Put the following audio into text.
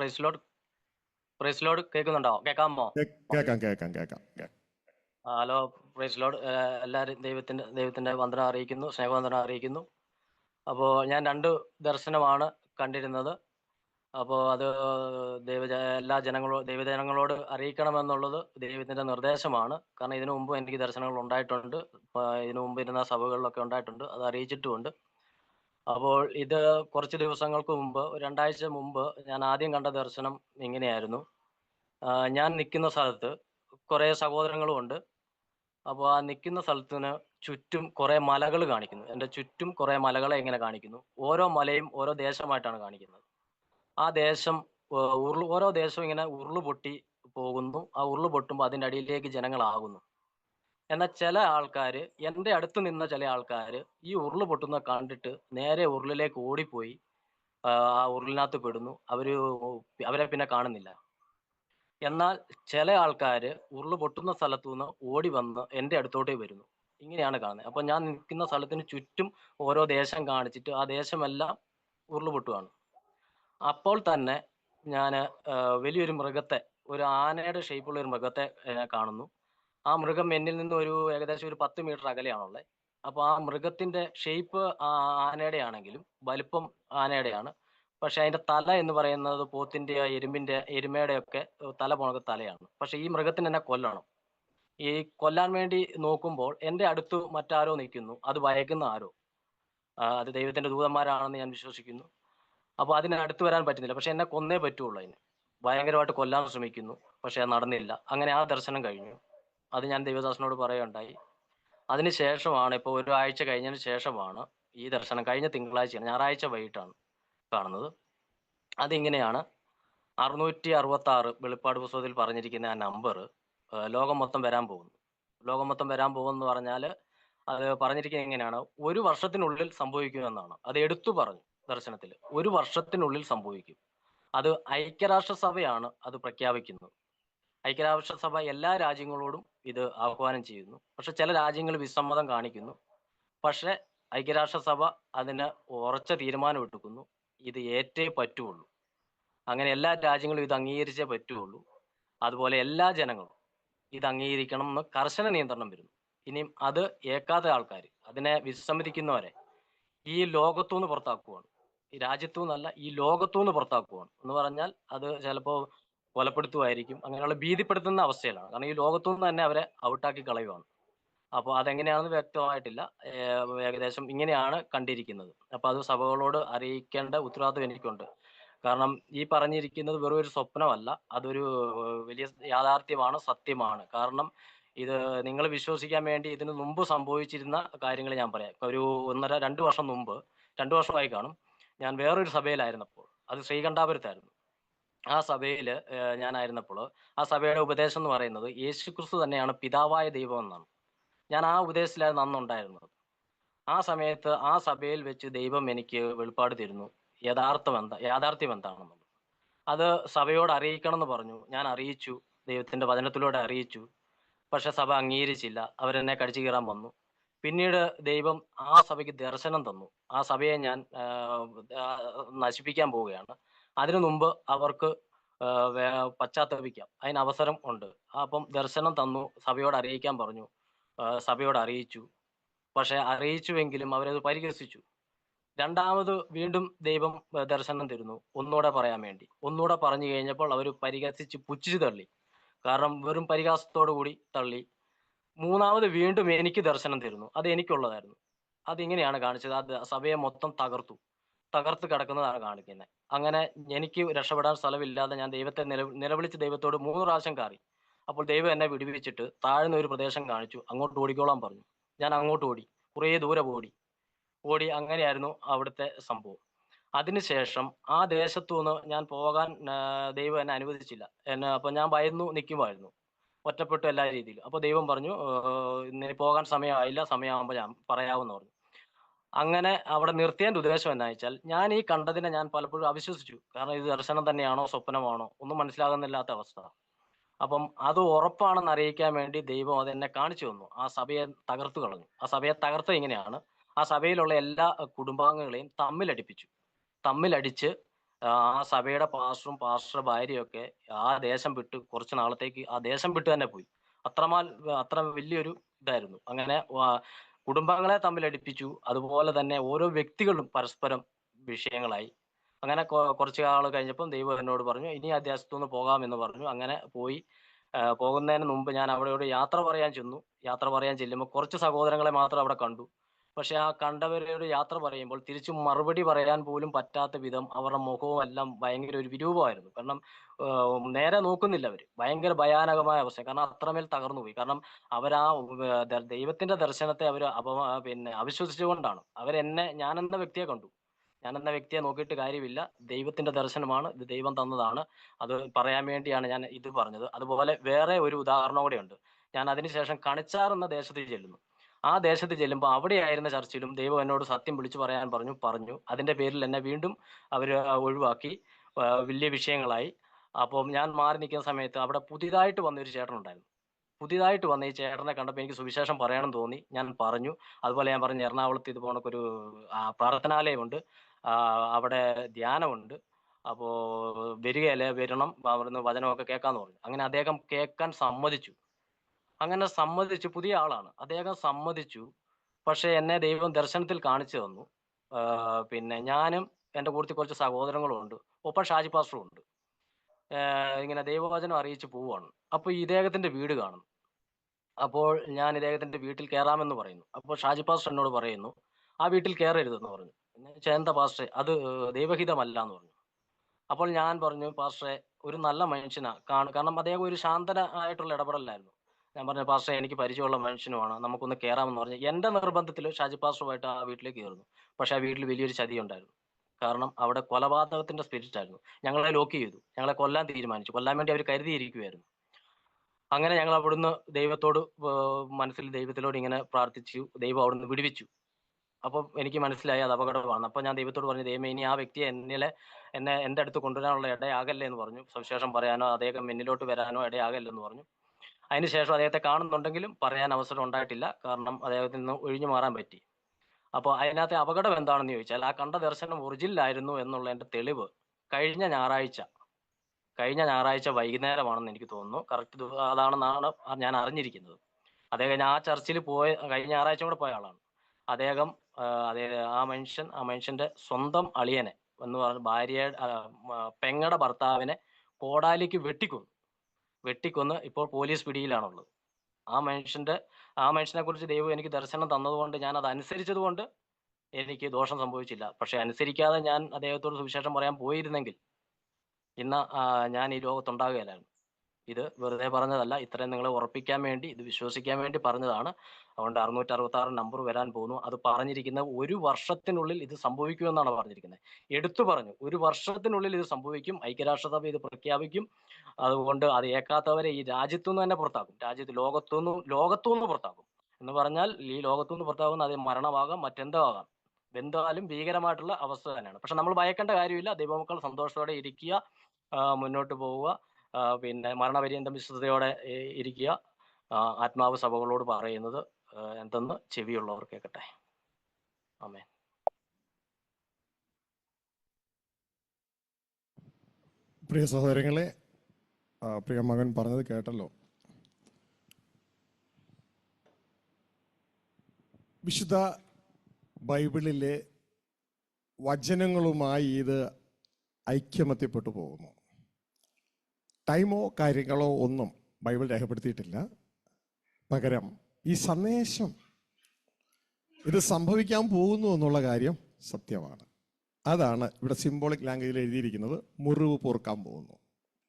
Price load price load കേൾക്കുന്നുണ്ടോ? കേൾക്കാമോ? കേൾക്കാം കേക്കാം. ആ, ഹലോ പ്രൈസ് ലോഡ് ഏഹ്, എല്ലാവരും ദൈവത്തിന്റെ ദൈവത്തിന്റെ വന്ദനം അറിയിക്കുന്നു സ്നേഹവന്ദനം അറിയിക്കുന്നു. അപ്പോൾ ഞാൻ രണ്ട് ദർശനമാണ് കണ്ടിരുന്നത്. അപ്പോൾ അത് ദൈവ എല്ലാ ജനങ്ങളോ ദൈവജനങ്ങളോട് അറിയിക്കണമെന്നുള്ളത് ദൈവത്തിന്റെ നിർദ്ദേശമാണ്. കാരണം ഇതിനു മുമ്പ് എനിക്ക് ദർശനങ്ങൾ ഉണ്ടായിട്ടുണ്ട്. ഇതിനു മുമ്പ് ഇരുന്ന സഭകളിലൊക്കെ ഉണ്ടായിട്ടുണ്ട്. അത് അറിയിച്ചിട്ടുമുണ്ട്. അപ്പോൾ ഇത് കുറച്ച് ദിവസങ്ങൾക്ക് മുമ്പ് രണ്ടാഴ്ച മുമ്പ് ഞാൻ ആദ്യം കണ്ട ദർശനം ഇങ്ങനെയായിരുന്നു. ഞാൻ നിൽക്കുന്ന സ്ഥലത്ത് കുറേ സഹോദരങ്ങളും ഉണ്ട്. അപ്പോൾ ആ നിൽക്കുന്ന സ്ഥലത്തിന് ചുറ്റും കുറേ മലകൾ കാണിക്കുന്നു. എന്റെ ചുറ്റും കുറേ മലകളെ ഇങ്ങനെ കാണിക്കുന്നു. ഓരോ മലയും ഓരോ ദേശമായിട്ടാണ് കാണിക്കുന്നത്. ആ ദേശം ഉരുൾ ഓരോ ദേശവും ഇങ്ങനെ ഉരുൾ പൊട്ടി പോകുന്നു. ആ ഉരുൾ പൊട്ടുമ്പോൾ അതിന്റെ അടിയിലേക്ക് ജനങ്ങളാകുന്നു. എന്നാൽ ചില ആൾക്കാർ എന്റെ അടുത്ത് നിന്ന ചില ആൾക്കാർ ഈ ഉരുൾ പൊട്ടുന്ന കണ്ടിട്ട് നേരെ ഉരുളിലേക്ക് ഓടിപ്പോയി. ആ ഉരുളിനകത്ത് പെടുന്നു. അവർ അവരെ പിന്നെ കാണുന്നില്ല. എന്നാൽ ചില ആൾക്കാർ ഉരുൾ പൊട്ടുന്ന സ്ഥലത്തു നിന്ന് ഓടി വന്ന് എന്റെ അടുത്തോട്ടേ വരുന്നു. ഇങ്ങനെയാണ് കാണുന്നത് അപ്പൊ ഞാൻ നിൽക്കുന്ന സ്ഥലത്തിന് ചുറ്റും ഓരോ ദേശം കാണിച്ചിട്ട് ആ ദേശമെല്ലാം ഉരുൾ പൊട്ടുവാണ്. അപ്പോൾ തന്നെ ഞാൻ വലിയൊരു മൃഗത്തെ ഒരു ആനയുടെ ഷേപ്പുള്ള ഒരു മൃഗത്തെ കാണുന്നു. ആ മൃഗം എന്നിൽ നിന്ന് ഒരു ഏകദേശം ഒരു പത്ത് മീറ്റർ അകലെയാണുള്ളത്. അപ്പോൾ ആ മൃഗത്തിന്റെ ഷേപ്പ് ആനയുടെ ആണെങ്കിലും വലിപ്പം ആനയുടെയാണ്. പക്ഷെ അതിന്റെ തല എന്ന് പറയുന്നത് പോത്തിന്റെ എരുമ്പിന്റെ എരുമയുടെ ഒക്കെ തല പോണത് തലയാണ്. പക്ഷെ ഈ മൃഗത്തിന് എന്നെ കൊല്ലണം. ഈ കൊല്ലാൻ വേണ്ടി നോക്കുമ്പോൾ എന്റെ അടുത്ത് മറ്റാരോ നിൽക്കുന്നു. അത് ഭയക്കുന്ന ആരോ? അത് ദൈവത്തിന്റെ ദൂതന്മാരാണെന്ന് ഞാൻ വിശ്വസിക്കുന്നു. അപ്പോൾ അതിനെ അടുത്ത് വരാൻ പറ്റുന്നില്ല. പക്ഷെ എന്നെ കൊന്നേ പറ്റുള്ളൂ അതിന്. ഭയങ്കരമായിട്ട് കൊല്ലാൻ ശ്രമിക്കുന്നു. പക്ഷെ നടന്നില്ല. അങ്ങനെ ആ ദർശനം കഴിഞ്ഞു. അത് ഞാൻ ദൈവദാസനോട് പറയുകയുണ്ടായി. അതിനുശേഷമാണ് ഇപ്പോൾ ഒരാഴ്ച കഴിഞ്ഞതിന് ശേഷമാണ് ഈ ദർശനം കഴിഞ്ഞ തിങ്കളാഴ്ചയാണ് ഞായറാഴ്ച വൈകിട്ടാണ് കാണുന്നത്. അതിങ്ങനെയാണ് അറുന്നൂറ്റി അറുപത്തി ആറ് വെളിപ്പാട് പുസ്തകത്തിൽ പറഞ്ഞിരിക്കുന്ന ആ നമ്പർ ലോകം മൊത്തം വരാൻ പോകുന്നു. ലോകം മൊത്തം വരാൻ പോകുമെന്ന് പറഞ്ഞാൽ അത് പറഞ്ഞിരിക്കുന്നത് എങ്ങനെയാണ്? ഒരു വർഷത്തിനുള്ളിൽ സംഭവിക്കുമെന്നാണ് അത് എടുത്തു പറഞ്ഞു ദർശനത്തിൽ ഒരു വർഷത്തിനുള്ളിൽ സംഭവിക്കും. അത് ഐക്യരാഷ്ട്രസഭയാണ് അത് പ്രഖ്യാപിക്കുന്നത്. ഐക്യരാഷ്ട്രസഭ എല്ലാ രാജ്യങ്ങളോടും ഇത് ആഹ്വാനം ചെയ്യുന്നു. പക്ഷെ ചില രാജ്യങ്ങൾ വിസമ്മതം കാണിക്കുന്നു. പക്ഷെ ഐക്യരാഷ്ട്രസഭ അതിന് ഉറച്ച തീരുമാനം എടുക്കുന്നു. ഇത് ഏറ്റേ പറ്റുള്ളൂ. അങ്ങനെ എല്ലാ രാജ്യങ്ങളും ഇത് അംഗീകരിച്ചേ പറ്റുള്ളൂ. അതുപോലെ എല്ലാ ജനങ്ങളും ഇത് അംഗീകരിക്കണം എന്ന് കർശന നിയന്ത്രണം വരുന്നു. ഇനിയും അത് ഏക്കാത്ത ആൾക്കാർ അതിനെ വിസമ്മതിക്കുന്നവരെ ഈ ലോകത്തുനിന്ന് പുറത്താക്കുവാണ്. രാജ്യത്തു നിന്നല്ല ഈ ലോകത്തു നിന്ന് പുറത്താക്കുവാണ്. എന്ന് പറഞ്ഞാൽ അത് ചിലപ്പോൾ കൊലപ്പെടുത്തുമായിരിക്കും അങ്ങനെയുള്ള ഭീതിപ്പെടുത്തുന്ന അവസ്ഥയിലാണ്. കാരണം ഈ ലോകത്തു നിന്ന് തന്നെ അവരെ ഔട്ടാക്കി കളയുവാണ്. അപ്പോൾ അതെങ്ങനെയാണെന്ന് വ്യക്തമായിട്ടില്ല. ഏകദേശം ഇങ്ങനെയാണ് കണ്ടിരിക്കുന്നത്. അപ്പോൾ അത് സഭകളോട് അറിയിക്കേണ്ട ഉത്തരവാദിത്വം എനിക്കുണ്ട്. കാരണം ഈ പറഞ്ഞിരിക്കുന്നത് വെറും ഒരു സ്വപ്നമല്ല. അതൊരു വലിയ യാഥാർത്ഥ്യമാണ് സത്യമാണ്. കാരണം ഇത് നിങ്ങൾ വിശ്വസിക്കാൻ വേണ്ടി ഇതിനു മുമ്പ് സംഭവിച്ചിരുന്ന കാര്യങ്ങൾ ഞാൻ പറയാം. ഒരു ഒന്നര രണ്ട് വർഷം മുമ്പ് രണ്ടു വർഷമായി കാണും. ഞാൻ വേറൊരു സഭയിലായിരുന്നപ്പോൾ. അത് ശ്രീകണ്ഠാപുരത്തായിരുന്നു. ആ സഭയിൽ ഞാനായിരുന്നപ്പോൾ ആ സഭയുടെ ഉപദേശം എന്ന് പറയുന്നത് യേശു ക്രിസ്തു തന്നെയാണ് പിതാവായ ദൈവം എന്നാണ്. ഞാൻ ആ ഉപദേശത്തിലായിരുന്നു അന്നുണ്ടായിരുന്നത് ആ സമയത്ത് ആ സഭയിൽ വെച്ച് ദൈവം എനിക്ക് വെളിപ്പാട് തരുന്നു. യഥാർത്ഥം എന്താ യാഥാർത്ഥ്യം എന്താണെന്നുള്ളത്. അത് സഭയോട് അറിയിക്കണം എന്ന് പറഞ്ഞു. ഞാൻ അറിയിച്ചു. ദൈവത്തിന്റെ വചനത്തിലൂടെ അറിയിച്ചു. പക്ഷെ സഭ അംഗീകരിച്ചില്ല. അവരെന്നെ കടിച്ചു കീറാൻ വന്നു. പിന്നീട് ദൈവം ആ സഭയ്ക്ക് ദർശനം തന്നു. ആ സഭയെ ഞാൻ നശിപ്പിക്കാൻ പോവുകയാണ്. അതിനു മുമ്പ് അവർക്ക് പശ്ചാത്തപിക്കാം. അതിന് അവസരം ഉണ്ട്. അപ്പം ദർശനം തന്നു സഭയോട് അറിയിക്കാൻ പറഞ്ഞു. സഭയോട് അറിയിച്ചു. പക്ഷെ അറിയിച്ചുവെങ്കിലും അവരത് പരിഹസിച്ചു. രണ്ടാമത് വീണ്ടും ദൈവം ദർശനം തരുന്നു. ഒന്നുകൂടെ പറയാൻ വേണ്ടി. ഒന്നുകൂടെ പറഞ്ഞു കഴിഞ്ഞപ്പോൾ അവർ പരിഹസിച്ച് പുച്ഛിച്ചു തള്ളി. കാരണം വെറും പരിഹാസത്തോടു കൂടി തള്ളി. മൂന്നാമത് വീണ്ടും എനിക്ക് ദർശനം തരുന്നു. അത് എനിക്കുള്ളതായിരുന്നു. അതിങ്ങനെയാണ് കാണിച്ചത്. അത് സഭയെ മൊത്തം തകർത്തു. തകർത്ത് കിടക്കുന്നതാണ് കാണിക്കുന്നത് അങ്ങനെ എനിക്ക് രക്ഷപ്പെടാൻ സ്ഥലമില്ലാതെ ഞാൻ ദൈവത്തെ നില നിലവിളിച്ച് ദൈവത്തോട് മൂന്ന് പ്രാവശ്യം കാറി അപ്പോൾ ദൈവം എന്നെ വിടുവിച്ചിട്ട് താഴ്ന്ന ഒരു പ്രദേശം കാണിച്ചു. അങ്ങോട്ട് ഓടിക്കോളാൻ പറഞ്ഞു. ഞാൻ അങ്ങോട്ട് ഓടി. കുറേ ദൂരെ ഓടി. ഓടി അങ്ങനെയായിരുന്നു അവിടുത്തെ സംഭവം. അതിനുശേഷം ആ ദേശത്തു നിന്ന് ഞാൻ പോകാൻ ദൈവം എന്നെ അനുവദിച്ചില്ല. എന്നെ അപ്പൊ ഞാൻ ഭയന്നു നിൽക്കുമായിരുന്നു ഒറ്റപ്പെട്ടു എല്ലാ രീതിയിലും. അപ്പൊ ദൈവം പറഞ്ഞു "ഏർ, ഇനി പോകാൻ സമയമായില്ല. സമയമാകുമ്പോൾ ഞാൻ പറയാമെന്ന് പറഞ്ഞു. അങ്ങനെ അവിടെ നിർത്തിയതിന്റെ ഉദ്ദേശം എന്നാ വെച്ചാൽ ഞാൻ ഈ കണ്ടതിനെ ഞാൻ പലപ്പോഴും അവിശ്വസിച്ചു. കാരണം ഇത് ദർശനം തന്നെയാണോ സ്വപ്നമാണോ ഒന്നും മനസ്സിലാകുന്നില്ലാത്ത അവസ്ഥ. അപ്പം അത് ഉറപ്പാണെന്ന് അറിയിക്കാൻ വേണ്ടി ദൈവം അതെന്നെ കാണിച്ചു തന്നു. ആ സഭയെ തകർത്തു കളഞ്ഞു. ആ സഭയെ തകർത്തത് ഇങ്ങനെയാണ്. ആ സഭയിലുള്ള എല്ലാ കുടുംബാംഗങ്ങളെയും തമ്മിലടിപ്പിച്ചു. തമ്മിലടിച്ച് ആ സഭയുടെ പാസ്റ്ററും പാസ്റ്ററുടെ ഭാര്യയൊക്കെ ആ ദേശം വിട്ട് കുറച്ച് നാളത്തേക്ക് ആ ദേശം വിട്ട് തന്നെ പോയി. അത്രമാൽ അത്ര വലിയൊരു ഇതായിരുന്നു. അങ്ങനെ കുടുംബങ്ങളെ തമ്മിൽ അടുപ്പിച്ചു. അതുപോലെ തന്നെ ഓരോ വ്യക്തികളും പരസ്പരം വിഷയങ്ങളായി. അങ്ങനെ കുറച്ചു ആൾ കഴിഞ്ഞപ്പം ദൈവം എന്നോട് പറഞ്ഞു ഇനി ആ ദേശത്തു പോകാമെന്ന് പറഞ്ഞു. അങ്ങനെ പോയി. പോകുന്നതിന് മുമ്പ് ഞാൻ അവിടെയോട് യാത്ര പറയാൻ ചെന്നു. യാത്ര പറയാൻ ചെല്ലുമ്പോൾ കുറച്ച് സഹോദരങ്ങളെ മാത്രം അവിടെ കണ്ടു. പക്ഷെ ആ കണ്ടവരോട് യാത്ര പറയുമ്പോൾ തിരിച്ചു മറുപടി പറയാൻ പോലും പറ്റാത്ത വിധം അവരുടെ മുഖവും എല്ലാം ഭയങ്കര ഒരു വിരൂപമായിരുന്നു. കാരണം നേരെ നോക്കുന്നില്ല അവർ ഭയങ്കര ഭയാനകമായ അവസ്ഥ കാരണം അത്രമേൽ തകർന്നു പോയി. കാരണം അവരാ ആ, ദൈവത്തിന്റെ ദർശനത്തെ അവർ അപമാ പിന്നെ അവിശ്വസിച്ചുകൊണ്ടാണ്. അവരെന്നെ ഞാൻ എന്ന വ്യക്തിയെ കണ്ടു. ഞാൻ എന്ന വ്യക്തിയെ നോക്കിയിട്ട് കാര്യമില്ല. ദൈവത്തിന്റെ ദർശനമാണ്. ഇത് ദൈവം തന്നതാണ്. അത് പറയാൻ വേണ്ടിയാണ് ഞാൻ ഇത് പറഞ്ഞത്. അതുപോലെ വേറെ ഒരു ഉദാഹരണം ഉണ്ട്. ഞാൻ അതിനുശേഷം കണിച്ചാർ എന്ന ദേശത്ത് ചെല്ലുന്നു. ആ ദേശത്ത് ചെല്ലുമ്പോൾ അവിടെയായിരുന്ന ചർച്ചിലും ദൈവം എന്നോട് സത്യം വിളിച്ചു പറയാൻ പറഞ്ഞു പറഞ്ഞു. അതിന്റെ പേരിൽ എന്നെ വീണ്ടും അവർ ഒഴിവാക്കി. വലിയ വിഷയങ്ങളായി. അപ്പം ഞാൻ മാറി നിൽക്കുന്ന സമയത്ത് അവിടെ പുതിയതായിട്ട് വന്നൊരു ചേട്ടൻ ഉണ്ടായിരുന്നു. പുതിയതായിട്ട് വന്ന ഈ ചേട്ടനെ കണ്ടപ്പോൾ എനിക്ക് സുവിശേഷം പറയണം തോന്നി. ഞാൻ പറഞ്ഞു. അതുപോലെ ഞാൻ പറഞ്ഞു എറണാകുളത്ത് ഇത് പോണക്കൊരു പ്രാർത്ഥനാലയമുണ്ട്. അവിടെ ധ്യാനമുണ്ട്. അപ്പോൾ വരികയല്ലേ വരണം. അവിടുന്ന് വചനമൊക്കെ കേൾക്കാന്ന് പറഞ്ഞു. അങ്ങനെ അദ്ദേഹം കേൾക്കാൻ സമ്മതിച്ചു. അങ്ങനെ സമ്മതിച്ചു പുതിയ ആളാണ്. അദ്ദേഹം സമ്മതിച്ചു. പക്ഷേ എന്നെ ദൈവം ദർശനത്തിൽ കാണിച്ചു തന്നു. പിന്നെ ഞാനും എന്റെ കൂട്ടത്തിൽ കുറച്ച് സഹോദരങ്ങളും ഉണ്ട് ഒപ്പം ഷാജി പാസ്റ്ററും ഉണ്ട്. ഇങ്ങനെ ദൈവവചനം അറിയിച്ച് പോവുകയാണ് അപ്പൊ ഇദ്ദേഹത്തിന്റെ വീട് കാണുന്നു. അപ്പോൾ ഞാൻ ഇദ്ദേഹത്തിന്റെ വീട്ടിൽ കയറാമെന്ന് പറയുന്നു. അപ്പോൾ ഷാജി പാസ്റ്റർ എന്നോട് പറയുന്നു ആ വീട്ടിൽ കയറരുതെന്ന് പറഞ്ഞു. ചേന്ത പാസ്റ്ററെ? അത് ദൈവഹിതമല്ല എന്ന് പറഞ്ഞു. അപ്പോൾ ഞാൻ പറഞ്ഞു പാസ്റ്ററെ ഒരു നല്ല മനുഷ്യനാ. കാണും കാരണം അദ്ദേഹം ഒരു ശാന്തന ആയിട്ടുള്ള ഇടപെടലായിരുന്നു ഞാൻ പറഞ്ഞ പാർഷ എനിക്ക് പരിചയമുള്ള മനുഷ്യനുമാണ്. നമുക്കൊന്ന് കയറാമെന്ന് പറഞ്ഞു എന്റെ നിർബന്ധത്തിൽ ഷാജി പാസ്റ്ററുമായിട്ട് ആ വീട്ടിലേക്ക് കയറുന്നു. പക്ഷെ ആ വീട്ടിൽ വലിയൊരു ചതി ഉണ്ടായിരുന്നു. കാരണം അവിടെ കൊലപാതകത്തിന്റെ സ്പിരിറ്റ് ആയിരുന്നു. ഞങ്ങളെ ലോക്ക് ചെയ്തു. ഞങ്ങളെ കൊല്ലാൻ തീരുമാനിച്ചു. കൊല്ലാൻ വേണ്ടി അവർ കരുതിയിരിക്കുമായിരുന്നു അങ്ങനെ ഞങ്ങൾ അവിടുന്ന് ദൈവത്തോട് മനസ്സിൽ ദൈവത്തിലോട് ഇങ്ങനെ പ്രാർത്ഥിച്ചു. ദൈവം അവിടുന്ന് വിടുവിച്ചു. അപ്പം എനിക്ക് മനസ്സിലായി അത് അപകടമാണ്. അപ്പൊ ഞാൻ ദൈവത്തോട് പറഞ്ഞു ദൈവം ഇനി ആ വ്യക്തിയെ എന്നിലെ എന്നെ എന്റെ അടുത്ത് കൊണ്ടുവരാനുള്ള ഇടയാകല്ലേ? എന്ന് പറഞ്ഞു. സുവിശേഷം പറയാനോ അദ്ദേഹം എന്നിലോട്ട് വരാനോ ഇടയാകല്ലേ എന്ന് പറഞ്ഞു. അതിനുശേഷം അദ്ദേഹത്തെ കാണുന്നുണ്ടെങ്കിലും പറയാൻ അവസരം ഉണ്ടായിട്ടില്ല. കാരണം അദ്ദേഹത്തിൽ നിന്ന് ഒഴിഞ്ഞു മാറാൻ പറ്റി. അപ്പോൾ അതിനകത്തെ അപകടം എന്താണെന്ന് ചോദിച്ചാൽ ആ കണ്ട ദർശനം ഒറിജിനലായിരുന്നു എന്നുള്ള എന്റെ തെളിവ് കഴിഞ്ഞ ഞായറാഴ്ച. കഴിഞ്ഞ ഞായറാഴ്ച വൈകുന്നേരമാണെന്ന് എനിക്ക് തോന്നുന്നു. കറക്റ്റ് അതാണെന്നാണ് ഞാൻ അറിഞ്ഞിരിക്കുന്നത്. അദ്ദേഹം ആ ചർച്ചിൽ പോയ കഴിഞ്ഞ ഞായറാഴ്ച കൂടെ പോയ ആളാണ്. അദ്ദേഹം അതേ ആ മനുഷ്യൻ ആ മനുഷ്യന്റെ സ്വന്തം അളിയനെ എന്ന് പറഞ്ഞ ഭാര്യ പെങ്ങടെ ഭർത്താവിനെ കോടാലിക്ക് വെട്ടിക്കൊന്നു. വെട്ടിക്കൊന്ന് ഇപ്പോൾ പോലീസ് പിടിയിലാണുള്ളത്. ആ മനുഷ്യന്റെ ആ മനുഷ്യനെ കുറിച്ച് ദൈവം എനിക്ക് ദർശനം തന്നതുകൊണ്ട് ഞാൻ അത് അനുസരിച്ചതുകൊണ്ട് എനിക്ക് ദോഷം സംഭവിച്ചില്ല. പക്ഷെ അനുസരിക്കാതെ ഞാൻ അദ്ദേഹത്തോട് സുവിശേഷം പറയാൻ പോയിരുന്നെങ്കിൽ ഇന്ന് ഞാൻ ഈ ലോകത്തുണ്ടാകുകയില്ലായിരുന്നു. ഇത് വെറുതെ പറഞ്ഞതല്ല. ഇത്രയും നിങ്ങളെ ഉറപ്പിക്കാൻ വേണ്ടി ഇത് വിശ്വസിക്കാൻ വേണ്ടി പറഞ്ഞതാണ്. അതുകൊണ്ട് അറുന്നൂറ്റി അറുപത്തി ആറ് നമ്പർ വരാൻ പോകുന്നു. അത് പറഞ്ഞിരിക്കുന്ന ഒരു വർഷത്തിനുള്ളിൽ ഇത് സംഭവിക്കുമെന്നാണ് പറഞ്ഞിരിക്കുന്നത്. എടുത്തു പറഞ്ഞു. ഒരു വർഷത്തിനുള്ളിൽ ഇത് സംഭവിക്കും. ഐക്യരാഷ്ട്രസഭ ഇത് പ്രഖ്യാപിക്കും. അതുകൊണ്ട് അത് ഏക്കാത്തവരെ ഈ രാജ്യത്തുനിന്ന് തന്നെ പുറത്താക്കും. രാജ്യത്ത് ലോകത്തുനിന്ന് ലോകത്തുനിന്ന് പുറത്താക്കും. എന്ന് പറഞ്ഞാൽ ഈ ലോകത്തുനിന്ന് പുറത്താകുന്ന അത് മരണമാകാം മറ്റെന്തോ ആകാം എന്തായാലും ഭീകരമായിട്ടുള്ള അവസ്ഥ തന്നെയാണ്. പക്ഷെ നമ്മൾ ഭയക്കേണ്ട കാര്യമില്ല. ദൈവമക്കൾ സന്തോഷത്തോടെ ഇരിക്കുക. മുന്നോട്ട് പോവുക. പിന്നെ മരണപര്യന്തം വിശ്വസതയോടെ ഇരിക്കുക. ആത്മാവ് സഭകളോട് പറയുന്നത് എന്തെന്ന് ചെവിയുള്ളവർ കേൾക്കട്ടെ. ആമേ പ്രിയ സഹോദരങ്ങളെ പ്രിയ മകൻ പറഞ്ഞത് കേട്ടല്ലോ. വിശുദ്ധ ബൈബിളിലെ വചനങ്ങളുമായി ഇത് ഐക്യമത്യപ്പെട്ടു പോകുന്നു. ടൈമോ കാര്യങ്ങളോ ഒന്നും ബൈബിൾ രേഖപ്പെടുത്തിയിട്ടില്ല. പകരം ഈ സന്ദേശം ഇത് സംഭവിക്കാൻ പോകുന്നു എന്നുള്ള കാര്യം സത്യമാണ്. അതാണ് ഇവിടെ സിംബോളിക് ലാംഗ്വേജിൽ എഴുതിയിരിക്കുന്നത് മുറിവ് പൊറുക്കാൻ പോകുന്നു.